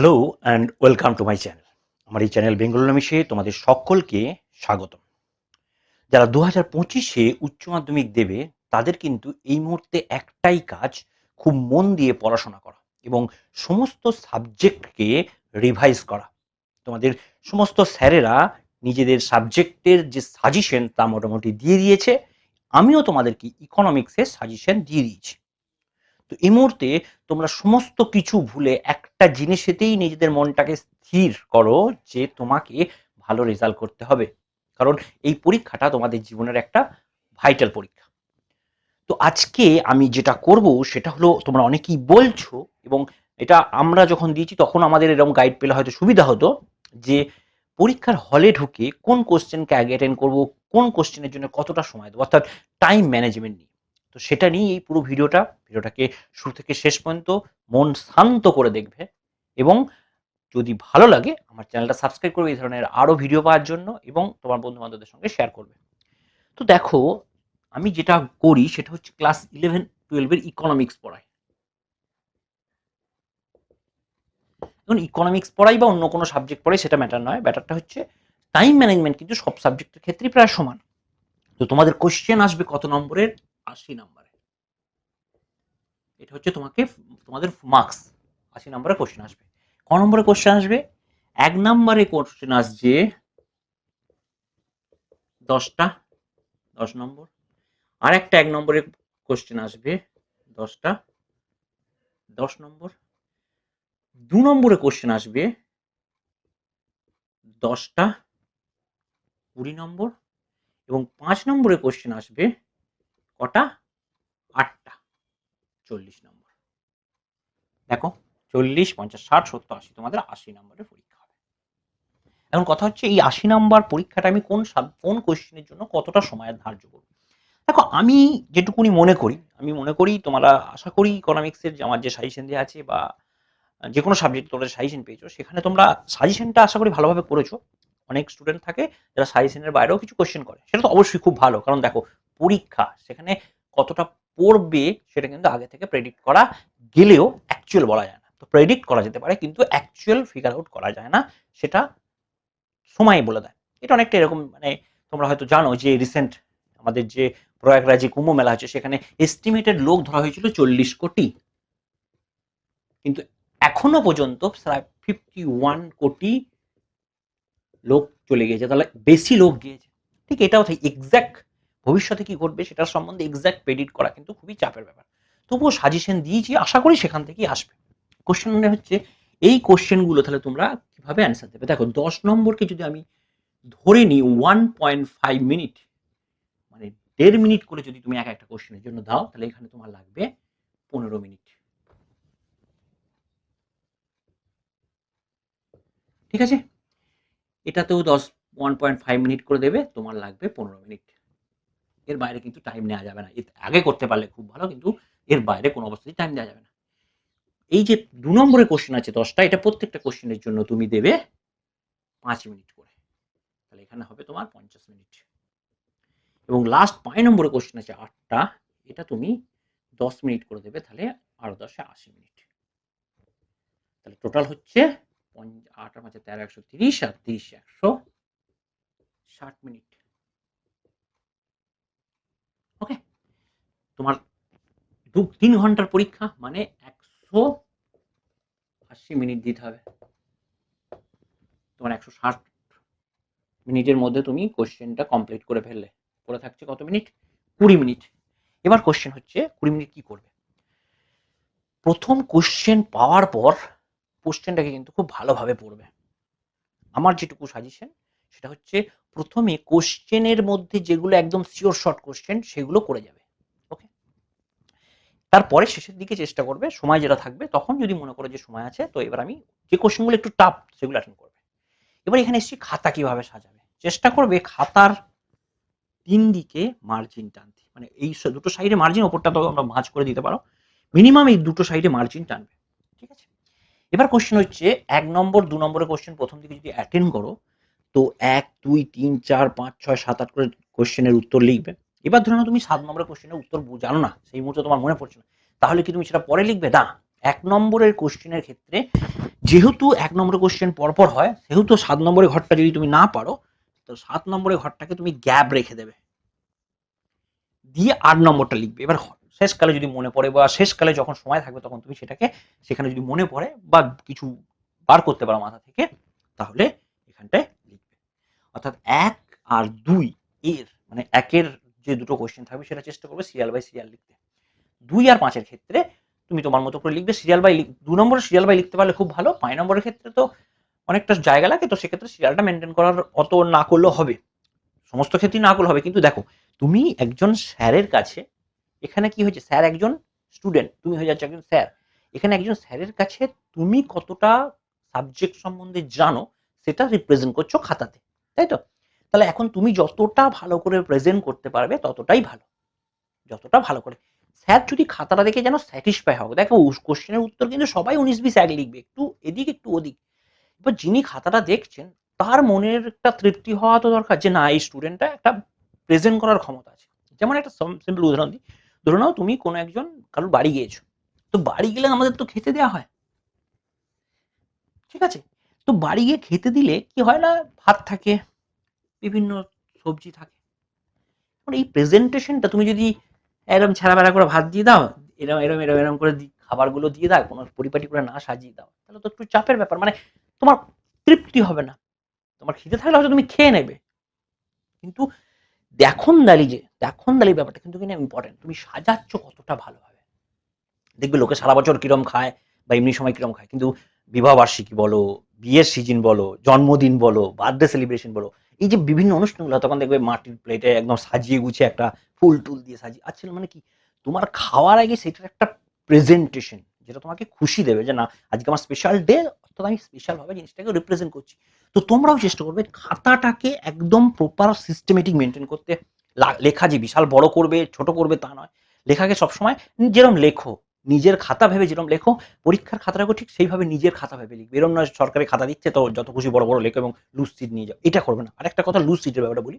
Hello and welcome to my channel আমার এই channel Bengal নামিশে তোমাদের সকলকে স্বাগতম। যারা দু হাজার পঁচিশে উচ্চ মাধ্যমিক দেবে, তাদের কিন্তু এই মুহূর্তে একটাই কাজ, খুব মন দিয়ে পড়াশোনা করা এবং সমস্ত সাবজেক্টকে রিভাইজ করা। তোমাদের সমস্ত স্যারেরা নিজেদের সাবজেক্টের যে সাজেশন তা মোটামুটি দিয়ে দিয়েছে। আমিও তোমাদেরকে ইকোনমিক্সের সাজেশন দিয়ে দিয়েছি। তো এই মুহূর্তে তোমরা সমস্ত কিছু ভুলে একটা জিনিসেতেই নিজেদের মনটাকে স্থির করো যে তোমাকে ভালো রেজাল্ট করতে হবে। কারণ এই পরীক্ষাটা তোমাদের জীবনের একটা ভাইটাল পরীক্ষা। তো আজকে আমি যেটা করব সেটা হলো তোমরা অনেকেই বলছো এবং এটা আমরা যখন দিয়েছি তখন আমাদের এরকম গাইড পেলে হয়তো সুবিধা হতো যে পরীক্ষার হলে ঢুকে কোন কোশ্চেনকে আগে অ্যাটেন্ড করব, কোন কোশ্চেনের জন্য কতটা সময় দেবো, অর্থাৎ টাইম ম্যানেজমেন্ট নিয়ে। তো সেটা নিয়ে এই পুরো ভিডিওটা, ভিডিওটাকে শুরু থেকে শেষ পর্যন্ত মন শান্ত করে দেখবে এবং যদি ভালো লাগে আমার চ্যানেলটা সাবস্ক্রাইব করবে, এই ধরনের আরও ভিডিও পাওয়ার জন্য এবং তোমার বন্ধু বান্ধবদের সঙ্গে শেয়ার করবে। তো দেখো, আমি যেটা করি সেটা হচ্ছে ক্লাস ইলেভেন টুয়েলভের ইকোনমিক্স পড়াই। এখন ইকোনমিক্স পড়াই বা অন্য কোনো সাবজেক্ট পড়াই সেটা ম্যাটার নয় ব্যাটারটা হচ্ছে টাইম ম্যানেজমেন্ট কিন্তু সব সাবজেক্টের ক্ষেত্রেই প্রায় সমান। তো তোমাদের কোশ্চেন আসবে কত নম্বরের? আশি নম্বরে। এটা হচ্ছে তোমাকে তোমাদের মার্কস আশি নম্বরে কোশ্চেন আসবে। ক নম্বরে কোশ্চেন আসবে? এক নম্বরে কোশ্চেন আসছে দশটা, দশ নম্বর। আর একটা এক নম্বরে কোশ্চেন আসবে দশটা, দশ নম্বর। দু নম্বরে কোশ্চেন আসবে দশটা, কুড়ি নম্বর। এবং পাঁচ নম্বরে কোশ্চেন আসবে কটা? আটটা। চল্লিশ নম্বর। দেখো, চল্লিশ, পঞ্চাশ, ষাট, সত্তর, আশি, তোমাদের আশি নম্বরের পরীক্ষা হবে। এখন কথা হচ্ছে, এই আশি নম্বর পরীক্ষাটা আমি কোন কোন কোশ্চেনের জন্য কতটা সময় ধার্য করব? দেখো, আমি যেটুকুনি মনে করি, আমি মনে করি, তোমরা আশা করি ইকোনমিক্সের যে আমার যে সাজেশন দেওয়া আছে বা যে কোনো সাবজেক্ট তোমরা সাজেশন পেয়েছ, সেখানে তোমরা সাজেশনটা আশা করি ভালোভাবে করেছ। অনেক স্টুডেন্ট থাকে, যারা সাজেশনের বাইরেও কিছু কোশ্চেন করে। সেটা তো অবশ্যই খুব ভালো। কারণ দেখো পরীক্ষা, সেখানে কতটা পড়বে সেটা কিন্তু আগে থেকে প্রেডিক্ট করা গেলেও অ্যাকচুয়াল বলা যায় না। তো প্রেডিক্ট করা যেতে পারে কিন্তু অ্যাকচুয়াল ফিগার আউট করা যায় না, সেটা সময় বলে দেয়। এটা অনেকটা এরকম মানে তোমরা হয়তো জানো যে রিসেন্ট আমাদের যে প্রয়াগরাজে কুম্ভ মেলা হচ্ছে সেখানে এস্টিমেটেড লোক ধরা হয়েছিল চল্লিশ কোটি। কিন্তু এখনও পর্যন্ত প্রায় ফিফটি ওয়ান কোটি লোক চলে গিয়েছে, তাহলে বেশি লোক গিয়েছে। ঠিক এটাও এক্স্যাক্ট ভবিষ্যতে কি ঘটবে সেটার সম্বন্ধে এক্স্যাক্ট প্রেডিক্ট করা কিন্তু খুবই চাপের ব্যাপার। তবুও সাজেশন দিয়েছি, আশা করি সেখান থেকেই আসবে। কোশ্চেন মানে হচ্ছে, এই কোশ্চেনগুলো তাহলে তোমরা কীভাবে অ্যান্সার দেবে? দেখো, দশ নম্বরকে যদি আমি ধরে নিই ওয়ান পয়েন্ট ফাইভ মিনিট মানে দেড় মিনিট করে যদি তুমি এক একটা কোশ্চেনের জন্য দাও, তাহলে এখানে তোমার লাগবে পনেরো মিনিট ঠিক আছে? এটাতেও দশ ওয়ান পয়েন্ট ফাইভ মিনিট করে দেবে, তোমার লাগবে পনেরো মিনিট এর বাইরে কিন্তু টাইম নেওয়া যাবে না। আগে করতে পারলে খুব ভালো, কিন্তু এর বাইরে কোনো অবস্থাতেই টাইম দেওয়া যাবে না। এই যে দু নম্বরে কোশ্চেন আছে দশটা, এটা প্রত্যেকটা কোশ্চেনের জন্য তুমি দেবে পাঁচ মিনিট করে। তাহলে এখানে হবে তোমার পঞ্চাশ মিনিট এবং লাস্ট পাঁচ নম্বরে কোশ্চেন আছে আটটা, এটা তুমি দশ মিনিট করে দেবে, তাহলে আরও দশে আশি মিনিট তাহলে টোটাল হচ্ছে আট পাঁচে তেরো, একশো তিরিশ, আর তিরিশ একশো ষাট মিনিট তোমার দু, তিন ঘণ্টার পরীক্ষা মানে একশো আশি মিনিট দিতে হবে। তোমার একশো ষাট মিনিটের মধ্যে তুমি কোশ্চেনটা কমপ্লিট করে ফেললে। পড়ে থাকছে কত মিনিট? কুড়ি মিনিট। এবার কোশ্চেন হচ্ছে, কুড়ি মিনিট কি করবে? প্রথম কোশ্চেন পাওয়ার পর কোশ্চেনটাকে কিন্তু খুব ভালোভাবে পড়বে। আমার যেটুকু সাজেশন সেটা হচ্ছে প্রথমে কোশ্চেনের মধ্যে যেগুলো একদম শিওর শর্ট কোশ্চেন, সেগুলো করে যাবে। তারপরে শেষের দিকে চেষ্টা করবে, সময় যেটা থাকবে, তখন যদি মনে করো যে সময় আছে, তো এবার আমি যে কোশ্চেনগুলো একটু টাফ সেগুলো অ্যাটেন্ড করবে। এবার এখানে এসেছি খাতা কীভাবে সাজাবে? চেষ্টা করবে খাতার তিন দিকে মার্জিন টানতে। মানে এই দুটো সাইডে মার্জিন ওপরটা তো আমরা ভাঁজ করে দিতে পারো। মিনিমাম এই দুটো সাইডে মার্জিন টানবে, ঠিক আছে? এবার কোশ্চেন হচ্ছে, এক নম্বর, দু নম্বরের কোশ্চেন প্রথম দিকে যদি অ্যাটেন্ড করো, তো এক, দুই, তিন, চার, পাঁচ, ছয়, সাত, আট করে কোশ্চেনের উত্তর লিখবে। এবার ধরে তুমি সাত নম্বরের কোশ্চেনের উত্তর জানো না, সেই মুহূর্তে তোমার মনে পড়ছে না। তাহলে কি তুমি সেটা পরে লিখবে? না এক নম্বরের কোশ্চেনের ক্ষেত্রে যেহেতু এক নম্বরের কোশ্চেন পরপর হয়, সেহেতু সাত নম্বরের ঘরটা যদি তুমি না পারো, তো সাত নম্বরের ঘরটাকে তুমি গ্যাপ রেখে দেবে। দিয়ে আট নম্বরটা লিখবে। এবার শেষকালে যদি মনে পড়ে বা শেষকালে যখন সময় থাকবে তখন তুমি সেটাকে সেখানে যদি মনে পড়ে বা কিছু বার করতে পারো মাথা থেকে, তাহলে এখানটায় লিখবে। অর্থাৎ এক আর দুই এর মানে একের যে দুটো কোশ্চেন থাকবে সেটা চেষ্টা করবে সিরিয়াল বাই সিরিয়াল লিখতে। দুই আর পাঁচের ক্ষেত্রে তুমি তোমার মতো করে লিখবে সিরিয়াল বাই দু নম্বরে সিরিয়াল বাই লিখতে পারলে খুব ভালো, পাঁচ নম্বরের ক্ষেত্রে তো অনেকটা জায়গা লাগে, তো সেক্ষেত্রে সিরিয়ালটা মেনটেন করার অত না করলেও হবে। সমস্ত ক্ষেত্রেই না করলে হবে, কিন্তু দেখো, তুমি একজন স্যারের কাছে, এখানে কি হয়েছে, স্যার একজন স্টুডেন্ট তুমি হয়ে যাচ্ছ একজন স্যার, এখানে একজন স্যারের কাছে তুমি কতটা সাবজেক্ট সম্বন্ধে জানো, সেটা রিপ্রেজেন্ট করছ খাতাতে, তাই তো? তাহলে এখন তুমি যতটা ভালো করে প্রেজেন্ট করতে পারবে, ততটাই ভালো। যতটা ভালো করে। স্যার, যদি খাতাটা দেখে যেন স্যাটিসফাই হবে দেখো কোশ্চেনের উত্তর কিন্তু সবাই উনিশ বিশ এক লিখবে। একটু এদিক, একটু ওদিক। এবার যিনি খাতাটা দেখছেন, তার মনের একটা তৃপ্তি হওয়া তো দরকার যে, না, এই স্টুডেন্টটা একটা প্রেজেন্ট করার ক্ষমতা আছে। যেমন একটা সিম্পল উদাহরণ দিই। ধরে নাও, তুমি কোনো একজন কারোর বাড়ি গিয়েছো। তো বাড়ি গেলে আমাদের তো খেতে দেওয়া হয়। ঠিক আছে? তো বাড়ি গিয়ে খেতে দিলে কি হয় না? ভাত থাকে। বিভিন্ন সবজি থাকে। এই প্রেজেন্টেশনটা তুমি যদি এরকম ছেঁড়াবেড়া করে ভাত দিয়ে দাও, এরম এরম এরম এরম করে খাবারগুলো দিয়ে দাও, কোনো পরিপাটি করে না সাজিয়ে দাও, তাহলে তো একটু চাপের ব্যাপার। মানে তোমার তৃপ্তি হবে না। তোমার খিদে থাকলে হয়তো তুমি খেয়ে নেবে। কিন্তু দেখন দালি যে, দেখন দালি ব্যাপারটা কিন্তু কিনা ইম্পর্টেন্ট তুমি সাজাচ্ছ কতটা ভালোভাবে। দেখবে লোকে সারা বছর কিরম খায় বা এমনি সময় কিরম খায়। কিন্তু বিবাহ বার্ষিকী বলো, বিয়ের সিজন বলো, জন্মদিন বলো বার্থডে সেলিব্রেশন বলো এই যে বিভিন্ন অনুষ্ঠানগুলো, তখন দেখবে মাটির প্লেটে একদম সাজিয়ে গুছিয়ে একটা ফুল টুল দিয়ে সাজিয়ে আচ্ছা মানে কি? তোমার খাওয়ার আগে সেটার একটা প্রেজেন্টেশন যেটা তোমাকে খুশি দেবে যে না, আজকে আমার স্পেশাল ডে অর্থাৎ আমি স্পেশালভাবে জিনিসটাকে রিপ্রেজেন্ট করছি। তো তোমরাও চেষ্টা করবে খাতাটাকে একদম প্রপার সিস্টেমেটিক মেনটেন করতে। লেখা যে বিশাল বড় করবে, ছোট করবে তা নয়। লেখাকে সবসময় যেরকম লেখো নিজের খাতা ভেবে যেরকম লেখো, পরীক্ষার খাতাটাকে ঠিক সেইভাবে নিজের খাতা ভেবে লিখবে। এরকম নয় সরকারি খাতা দিচ্ছে, তো যত খুশি বড় বড় লেখো এবং লুজ সিট নিয়ে যাও। এটা করবে না। আরেকটা কথা লুজ সিটের ব্যাপারটা বলি।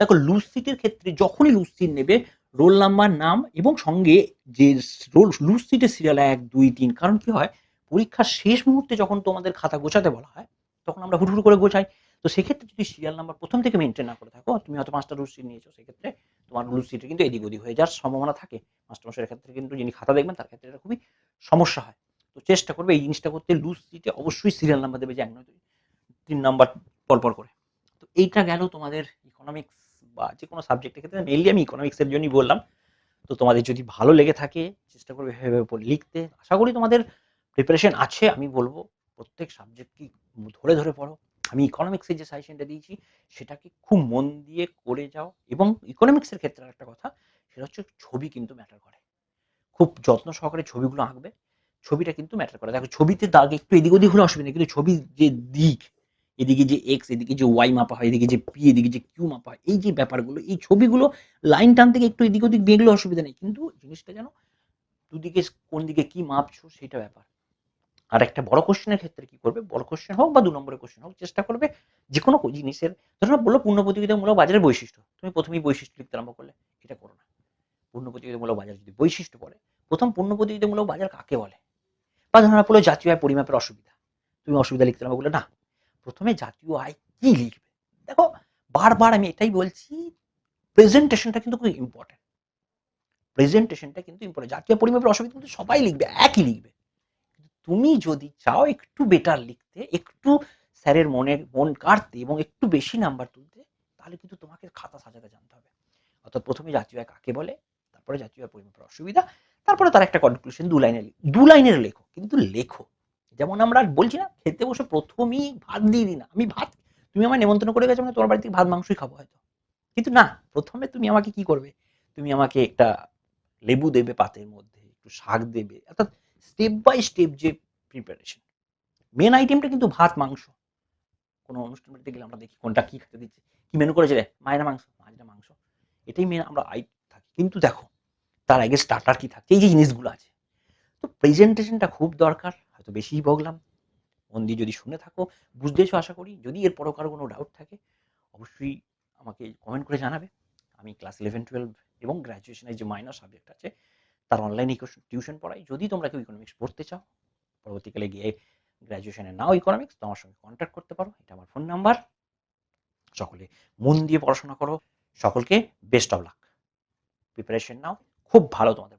দেখো লুজ সিটের ক্ষেত্রে যখনই লুজ সিট নেবে রোল নাম্বার নাম এবং সঙ্গে যে রোল লুজ সিটের সিরিয়াল এক, দুই, তিন, কারণ কি হয়? পরীক্ষার শেষ মুহূর্তে যখন তোমাদের খাতা গোছাতে বলা হয়, তখন আমরা হুড় করে গোছাই। তো সেক্ষেত্রে যদি সিরিয়াল নাম্বার প্রথম থেকে মেনটেন না করে থাকো, তুমি হয়তো পাঁচটা রুল সিট নিয়েছো, সেক্ষেত্রে তোমার রুল সিটে কিন্তু এদিক ওদিক হয়ে যাওয়ার সম্ভাবনা থাকে। মাস্টারমশাইয়ের ক্ষেত্রে কিন্তু যিনি খাতা দেখবেন, তার ক্ষেত্রে এটা খুবই সমস্যা হয়। তো চেষ্টা করবে এই জিনিসটা করতে। লুজ সিটে অবশ্যই সিরিয়াল নাম্বার দেবে যে এক নয়, তিন নাম্বার পরপর করে। তো এইটা গেল তোমাদের ইকোনমিক্স বা যে কোনো সাবজেক্টের ক্ষেত্রে। মেনলি আমি ইকোনমিক্সের জন্যই বললাম। তো তোমাদের যদি ভালো লেগে থাকে, চেষ্টা করবে ভেবে লিখতে। আশা করি তোমাদের প্রিপারেশন আছে, আমি বলব। প্রত্যেক সাবজেক্টই ধরে ধরে পড়ো। আমি ইকোনমিক্সের যে সাজেশনটা দিয়েছি, সেটাকে খুব মন দিয়ে করে যাও এবং ইকোনমিক্সের ক্ষেত্রে একটা কথা, সেটা হচ্ছে ছবি কিন্তু ম্যাটার করে। খুব যত্ন সহকারে ছবিগুলো আঁকবে, ছবিটা কিন্তু ম্যাটার করে। দেখো ছবিতে দাগ একটু এদিক ওদিক হলে অসুবিধা নেই, কিন্তু ছবির যে দিক, এদিকে যে এক্স এদিকে যে ওয়াই মাপা হয়, এদিকে যে পি এদিকে যে কিউ মাপা হয়, এই যে ব্যাপারগুলো, এই ছবিগুলো লাইন টান থেকে একটু এদিক ওদিক বেগলে অসুবিধা নেই। কিন্তু জিনিসটা যেন দুদিকে কোন দিকে কি মাপছো সেটা ব্যাপার। আর একটা বড় কোশ্চেনের ক্ষেত্রে কি করবে? বড় কোশ্চেন হোক বা দু নম্বরের কোশ্চেন হোক, চেষ্টা করবে যে কোনো জিনিসের, ধরো বলল পূর্ণ প্রতিযোগিতামূলক বাজারের বৈশিষ্ট্য। তুমি প্রথমেই বৈশিষ্ট্য লিখতে আরম্ভ করলে, এটা করো না। পূর্ণ প্রতিযোগিতামূলক বাজার যদি বৈশিষ্ট্য বলে, প্রথম পূর্ণ প্রতিযোগিতামূলক বাজার কাকে বলে? বা ধরো না, বলল জাতীয় আয় পরিমাপের অসুবিধা। তুমি অসুবিধা লিখতে আরম্ভ করলে, না। প্রথমে জাতীয় আয় কি লিখবে? দেখো, বারবার আমি এটাই বলছি প্রেজেন্টেশনটা কিন্তু খুব ইম্পর্টেন্ট প্রেজেন্টেশনটা কিন্তু ইম্পর্টেন্ট জাতীয় পরিমাপের অসুবিধা কিন্তু সবাই লিখবে, একই লিখবে। তুমি যদি চাও একটু বেটার লিখতে, একটু স্যারের মনের মন কাটতে এবং একটু বেশি নাম্বার তুলতে, তাহলে কিন্তু তোমাকে খাতা সাজাতে জানতে হবে। অর্থাৎ প্রথমে জাতীয় আয় কাকে বলে, তারপরে জাতীয় আয় পরিমাপের অসুবিধা, তারপরে তার একটা কনক্লুশন দু লাইনের দু লাইনের লেখো, কিন্তু লেখো। যেমন আমরা বলছি না, খেতে বসে প্রথমেই ভাত দিয়ে দিই না। আমি ভাত, তুমি আমার নেমন্তন্ন করে গেছো মানে তোমার বাড়ি থেকে ভাত, মাংসই খাব হয়তো। কিন্তু না, প্রথমে তুমি আমাকে কি করবে? তুমি আমাকে একটা লেবু দেবে পাতের মধ্যে, একটু শাক দেবে। অর্থাৎ স্টেপ বাই স্টেপ যে প্রিপারেশন মেন আইটেমটা কিন্তু ভাত, মাংস। কোনো অনুষ্ঠান বাড়িতে গেলে আমরা দেখি কোনটা কি খেতে দিচ্ছে, কি মেনু করেছে রে মায়েরা মাংস মায়েরা মাংস। এটাই মেন আমরা আই থাকি। কিন্তু দেখো, তার আগে স্টার্টার কি থাকছে? এই যে জিনিসগুলো আছে। তো প্রেজেন্টেশনটা খুব দরকার, হয়তো বেশিই বগলাম মন যদি শুনে থাকো বুঝতেছো আশা করি। যদি এরপরও কারও কোনো ডাউট থাকে, অবশ্যই আমাকে কমেন্ট করে জানাবে। আমি ক্লাস ইলেভেন টুয়েলভ এবং গ্র্যাজুয়েশনের যে মাইনর সাবজেক্ট আছে তার অনলাইন টিউশন পড়াই। যদি তোমরা কেউ ইকোনমিক্স পড়তে চাও, পরবর্তীকালে গিয়ে গ্র্যাজুয়েশনে নাও ইকোনমিক্স তোমার সঙ্গে কন্ট্যাক্ট করতে পারো। এটা আমার ফোন নাম্বার সকলে মন দিয়ে পড়াশোনা করো। সকলকে বেস্ট অফ লাক প্রিপারেশন নাও। খুব ভালো তোমাদের